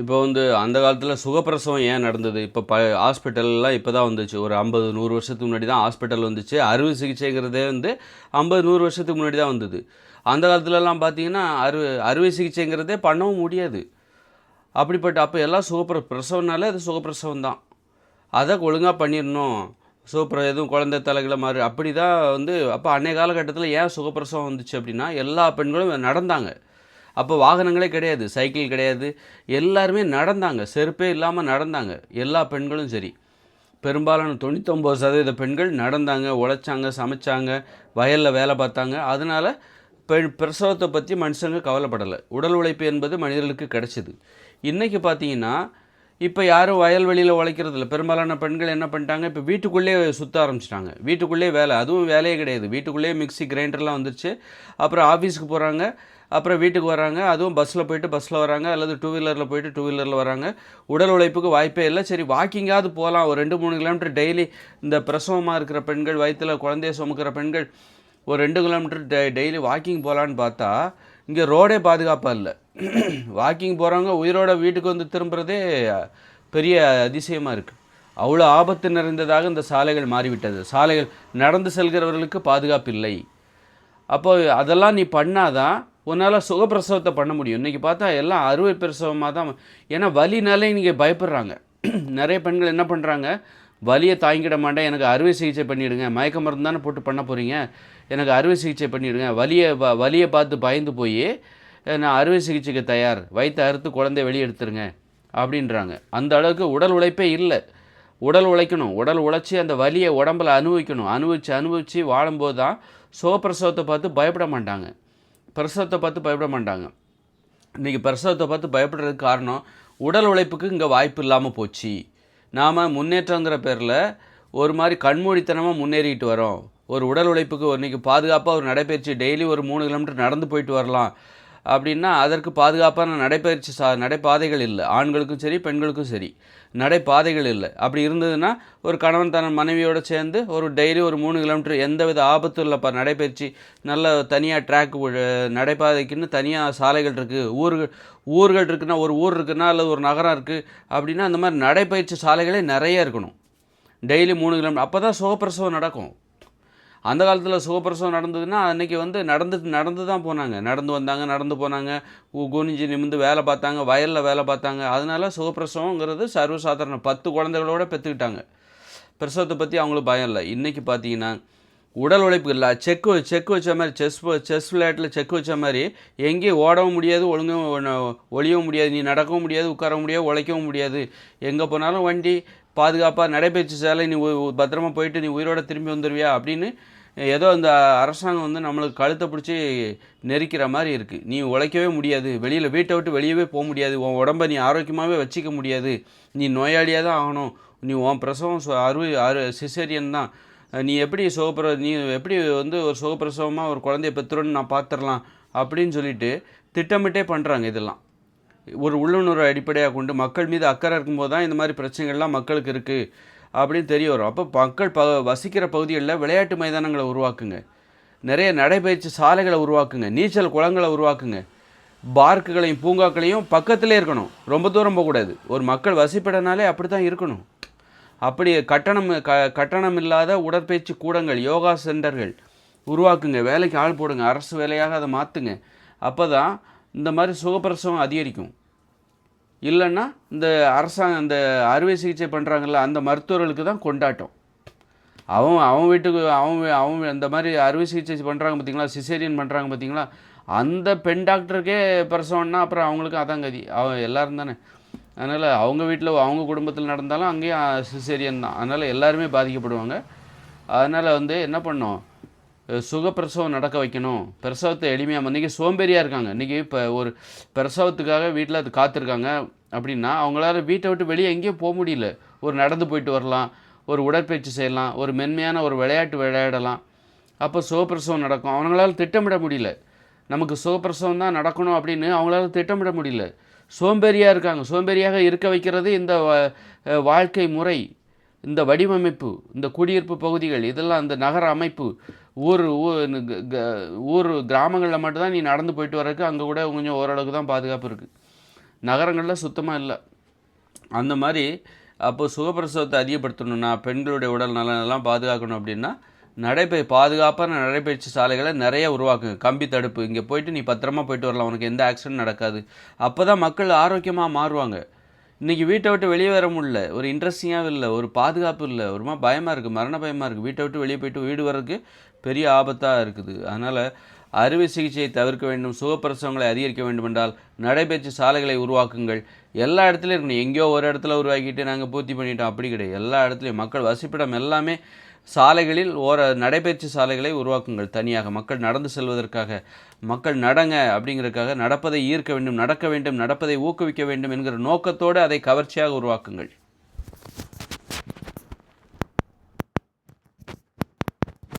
இப்போ வந்து அந்த காலத்தில் சுகப்பிரசவம் ஏன் நடந்தது? இப்போ ப ஹாஸ்பிட்டல்லாம் இப்போ தான் வந்துச்சு. ஒரு ஐம்பது நூறு வருஷத்துக்கு முன்னாடி தான் ஹாஸ்பிட்டல் வந்துச்சு. அறுவை சிகிச்சைங்கிறதே வந்து ஐம்பது நூறு வருஷத்துக்கு முன்னாடி தான் வந்தது. அந்த காலத்துலலாம் பார்த்தீங்கன்னா அறு அறுவை சிகிச்சைங்கிறதே பண்ணவும் முடியாது. அப்படிப்பட்ட அப்போ எல்லாம் சுகப்பிர பிரசவம்னாலே அது சுகப்பிரசவம் தான். அதை ஒழுங்காக பண்ணிடணும். சுகப்பிர எதுவும் குழந்தை தலைகளை மாதிரி அப்படி தான் வந்து அப்போ அன்னைய காலகட்டத்தில் ஏன் சுகப்பிரசவம் வந்துச்சு அப்படின்னா எல்லா பெண்களும் நடந்தாங்க. அப்போ வாகனங்களே கிடையாது சைக்கிள் கிடையாது. எல்லாருமே நடந்தாங்க செருப்பே இல்லாமல் நடந்தாங்க. எல்லா பெண்களும் சரி. பெரும்பாலான தொண்ணூத்தொம்பது சதவீத பெண்கள் நடந்தாங்க உழைச்சாங்க சமைச்சாங்க வயலில் வேலை பார்த்தாங்க. அதனால் பெண் பிரசவத்தை பற்றி மனுஷங்க கவலைப்படலை. உடல் உழைப்பு என்பது மனிதர்களுக்கு கிடைச்சிது. இன்றைக்கி பார்த்தீங்கன்னா இப்போ யாரும் வயல்வெளியில் உழைக்கிறது இல்லை பெரும்பாலான பெண்கள் என்ன பண்ணிட்டாங்க? இப்போ வீட்டுக்குள்ளேயே சுற்ற ஆரம்பிச்சிட்டாங்க. வீட்டுக்குள்ளேயே வேலை அதுவும் வேலையே கிடையாது. வீட்டுக்குள்ளேயே மிக்சி கிரைண்டர்லாம் வந்துருச்சு. அப்புறம் ஆஃபீஸுக்கு போகிறாங்க அப்புறம் வீட்டுக்கு வராங்க. அதுவும் பஸ்ஸில் போயிட்டு பஸ்ஸில் வராங்க. அல்லது டூ வீலரில் போயிட்டு டூ வீலரில் வராங்க. உடல் உழைப்புக்கு வாய்ப்பே இல்லை. சரி வாக்கிங்காவது போகலாம். ஒரு ரெண்டு மூணு கிலோமீட்டர் டெய்லி இந்த பிரசவமாக இருக்கிற பெண்கள் வயிற்றில் குழந்தைய சுமக்கிற பெண்கள் ஒரு ரெண்டு கிலோமீட்டர் டெ டெய்லி வாக்கிங் போகலான்னு பார்த்தா இங்கே ரோடே பாதுகாப்பாக இல்லை. வாக்கிங் போகிறவங்க உயிரோட வீட்டுக்கு வந்து திரும்புகிறதே பெரிய அதிசயமாக இருக்குது அவ்வளோ ஆபத்து நிறைந்ததாக இந்த சாலைகள் மாறிவிட்டது. சாலைகள் நடந்து செல்கிறவர்களுக்கு பாதுகாப்பு இல்லை. அப்போ அதெல்லாம் நீ பண்ணாதான் உன்னால் சுகப்பிரசவத்தை பண்ண முடியும். இன்றைக்கி பார்த்தா எல்லாம் அறுவை பிரசவமாக தான் ஏன்னா வலினாலே இன்றைக்கி பயப்படுறாங்க. நிறைய பெண்கள் என்ன பண்ணுறாங்க வலியை தாங்கிட மாட்டேன் எனக்கு அறுவை சிகிச்சை பண்ணிவிடுங்க மயக்க மருந்து தானே போட்டு பண்ண போகிறீங்க எனக்கு அறுவை சிகிச்சை பண்ணிவிடுங்க வலியை பா வலியை பார்த்து பயந்து போய் நான் அறுவை சிகிச்சைக்கு தயார். வயிற்று அறுத்து குழந்தைய வெளியே எடுத்துருங்க. அப்படின்றாங்க. அந்த அளவுக்கு உடல் உழைப்பே இல்லை. உடல் உழைக்கணும். உடல் உழைச்சி அந்த வலியை உடம்புல அனுபவிக்கணும். அனுபவித்து அனுபவித்து வாழும்போது தான் சுகப்பிரசவத்தை பார்த்து பயப்பட மாட்டாங்க. பிரசவத்தை பார்த்து பயப்பட மாட்டாங்க. இன்றைக்கி பிரசவத்தை பார்த்து பயப்படுறதுக்கு காரணம் உடல் உழைப்புக்கு இங்கே வாய்ப்பு இல்லாமல் போச்சு. நாம் முன்னேற்றங்கிற பேரில் ஒரு மாதிரி கண்மூடித்தனமாக முன்னேறிட்டு வரோம். ஒரு உடல் உழைப்புக்கு இன்றைக்கி பாதுகாப்பாக ஒரு நடைப்பயிற்சி டெய்லி ஒரு மூணு கிலோமீட்டர் நடந்து போயிட்டு வரலாம். அப்படின்னா அதற்கு பாதுகாப்பான நடைப்பயிற்சி சா நடைபாதைகள் இல்லை. ஆண்களுக்கும் சரி பெண்களுக்கும் சரி. நடைபாதைகள் இல்லை. அப்படி இருந்ததுன்னா ஒரு கணவன் தன் மனைவியோடு சேர்ந்து ஒரு டெய்லி ஒரு மூணு கிலோமீட்டர் எந்தவித ஆபத்தும் இல்லைப்பா. நடைப்பயிற்சி நல்ல தனியாக ட்ராக் நடைபாதைக்குன்னு தனியாக சாலைகள் இருக்குது ஊர்கள் ஊர்கள் இருக்குன்னா ஒரு ஊர் இருக்குன்னா அல்லது ஒரு நகரம் இருக்குது அப்படின்னா அந்த மாதிரி நடைப்பயிற்சி சாலைகளே நிறைய இருக்கணும். டெய்லி மூணு கிலோமீட்டர். அப்போ தான் சுகப்பிரசவம் நடக்கும். அந்த காலத்தில் சுகப்பிரசவம் நடந்ததுன்னா அன்றைக்கி வந்து நடந்து நடந்து தான் போனாங்க. நடந்து வந்தாங்க நடந்து போனாங்க. குனிஞ்சு நிமிந்து வேலை பார்த்தாங்க வயலில் வேலை பார்த்தாங்க. அதனால சுகப்பிரசவங்கிறது சர்வசாதாரணம் பத்து குழந்தைகளோட பெற்றுக்கிட்டாங்க பிரசவத்தை பற்றி அவங்களுக்கு பயம் இல்லை. இன்றைக்கி பார்த்தீங்கன்னா உடல் உழைப்பு இல்லை. செக் செக் வச்ச மாதிரி செஸ் செஸ் விளையாட்டில் செக் வச்ச மாதிரி எங்கேயும் ஓடவும் முடியாது ஒழுங்கும் ஒழியவும் முடியாது நீ நடக்கவும் முடியாது உட்காரவும் முடியாது உழைக்கவும் முடியாது. எங்கே போனாலும் வண்டி பாதுகாப்பாக நடைபயிற்சி சேலை நீ பத்திரமா போயிட்டு நீ உயிரோட திரும்பி வந்துடுவியா அப்படின்னு ஏதோ அந்த அரசாங்கம் வந்து நம்மளுக்கு கழுத்தை பிடிச்சி நெரிக்கிற மாதிரி இருக்குது நீ உழைக்கவே முடியாது. வெளியில் வீட்டை விட்டு வெளியவே போக முடியாது. உன் உடம்ப நீ ஆரோக்கியமாகவே வச்சிக்க முடியாது. நீ நோயாளியாக தான் ஆகணும். நீ உன் பிரசவம் சு- அறுவை அறு சிசேரியன் தான். நீ எப்படி சுகப்பிர நீ எப்படி வந்து ஒரு சுகப்பிரசவமாக ஒரு குழந்தைய பெற்றுறோன்னு நான் பார்த்துடலாம் அப்படின்னு சொல்லிட்டு திட்டமிட்டே பண்ணுறாங்க இதெல்லாம். ஒரு உள்ளுணர்வு அடிப்படையாக கொண்டு மக்கள் மீது அக்கறை இருக்கும்போது தான் இந்த மாதிரி பிரச்சனைகள்லாம் மக்களுக்கு இருக்குது அப்படின்னு தெரிய வரும். அப்போ மக்கள் ப வசிக்கிற பகுதிகளில் விளையாட்டு மைதானங்களை உருவாக்குங்க. நிறைய நடைபயிற்சி சாலைகளை உருவாக்குங்க. நீச்சல் குளங்களை உருவாக்குங்க. பார்க்குகளையும் பூங்காக்களையும் பக்கத்திலே இருக்கணும். ரொம்ப தூரம் போகக்கூடாது. ஒரு மக்கள் வசிப்பிடனாலே அப்படி தான் இருக்கணும். அப்படி கட்டணம் க கட்டணம் இல்லாத உடற்பயிற்சி கூடங்கள் யோகா சென்டர்கள் உருவாக்குங்க. வேலைக்கு ஆள் போடுங்க. அரசு வேலையாக அதை மாற்றுங்க அப்போ தான் இந்த மாதிரி சுகப்பிரசவம் அதிகரிக்கும். இல்லைன்னா இந்த அரசாங்கம் இந்த அறுவை சிகிச்சை பண்ணுறாங்கல்ல அந்த மருத்துவர்களுக்கு தான் கொண்டாட்டம். அவன் அவன் வீட்டுக்கு அவன் அவன் அந்த மாதிரி அறுவை சிகிச்சை பண்ணுறாங்க பார்த்தீங்களா சிசேரியன் பண்ணுறாங்க பார்த்தீங்களா அந்த பெண் டாக்டருக்கே பிரசவம்னா அப்புறம் அவங்களுக்கு அதான் கதி. அவன் எல்லோரும் தானே. அதனால் அவங்க வீட்டில் அவங்க குடும்பத்தில் நடந்தாலும் அங்கேயும் சிசேரியன் தான். அதனால் எல்லாருமே பாதிக்கப்படுவாங்க. அதனால் வந்து என்ன பண்ணோம் சுகப்பிரசவம் நடக்க வைக்கணும். பிரசவத்தை எளிமையாக இன்றைக்கி சோம்பேறியாக இருக்காங்க. இன்றைக்கி இப்போ ஒரு பிரசவத்துக்காக வீட்டில் அது காத்திருக்காங்க அப்படின்னா அவங்களால வீட்டை விட்டு வெளியே எங்கேயும் போக முடியல. ஒரு நடந்து போயிட்டு வரலாம் ஒரு உடற்பயிற்சி செய்யலாம் ஒரு மென்மையான ஒரு விளையாட்டு விளையாடலாம். அப்போ சுகப்பிரசவம் நடக்கும். அவங்களால திட்டமிட முடியல. நமக்கு சுகப்பிரசவம் தான் நடக்கணும் அப்படின்னு அவங்களால திட்டமிட முடியல. சோம்பேறியாக இருக்காங்க. சோம்பேறியாக இருக்க வைக்கிறது இந்த வாழ்க்கை முறை இந்த வடிவமைப்பு இந்த குடியிருப்பு பகுதிகள் இதெல்லாம் இந்த நகர அமைப்பு ஊர் ஊ- க- க- ஊர் கிராமங்களில் மட்டும்தான் நீ நடந்து போயிட்டு வரக்கு அங்கே கூட கொஞ்சம் ஓரளவுக்கு தான் பாதுகாப்பு இருக்குது நகரங்களில் சுத்தமாக இல்லை. அந்த மாதிரி அப்போ சுகப்பிரசவத்தை அதிகப்படுத்தணும்னா பெண்களுடைய உடல் நலனெல்லாம் பாதுகாக்கணும் அப்படின்னா நடைபெ பாதுகாப்பான நடைபயிற்சி சாலைகளை நிறைய உருவாக்குங்க கம்பி தடுப்பு இங்கே போயிட்டு நீ பத்திரமா போயிட்டு வரலாம் உனக்கு எந்த ஆக்சிடென்ட் நடக்காது. அப்போ தான் மக்கள் ஆரோக்கியமாக மாறுவாங்க. இன்றைக்கி வீட்டை விட்டு வெளியே வர முடியல. ஒரு இன்ட்ரெஸ்டிங்காகவும் இல்லை ஒரு பாதுகாப்பு இல்லை. ஒரு மாதிரி பயமாக இருக்குது மரண பயமாக இருக்குது வீட்டை விட்டு வெளியே போயிட்டு வீடு வர்றதுக்கு பெரிய ஆபத்தாக இருக்குது. அதனால் அறுவை சிகிச்சையை தவிர்க்க வேண்டும். சுகப்பிரசவங்களை அதிகரிக்க வேண்டுமென்றால் நடைபெற்ற சாலைகளை உருவாக்குங்கள். எல்லா இடத்துலையும் இருக்கணும். எங்கேயோ ஒரு இடத்துல உருவாக்கிட்டு நாங்கள் பூர்த்தி பண்ணிட்டோம். அப்படி கிடையாது. எல்லா இடத்துலையும் மக்கள் வசிப்பிடம் எல்லாமே சாலைகளில் ஓர நடைபயிற்சி சாலைகளை உருவாக்குங்கள் தனியாக. மக்கள் நடந்து செல்வதற்காக மக்கள் நடங்க அப்படிங்கிறதுக்காக நடப்பதை ஈர்க்க வேண்டும் நடக்க வேண்டும் நடப்பதை ஊக்குவிக்க வேண்டும் என்கிற நோக்கத்தோடு அதை கவர்ச்சியாக உருவாக்குங்கள்.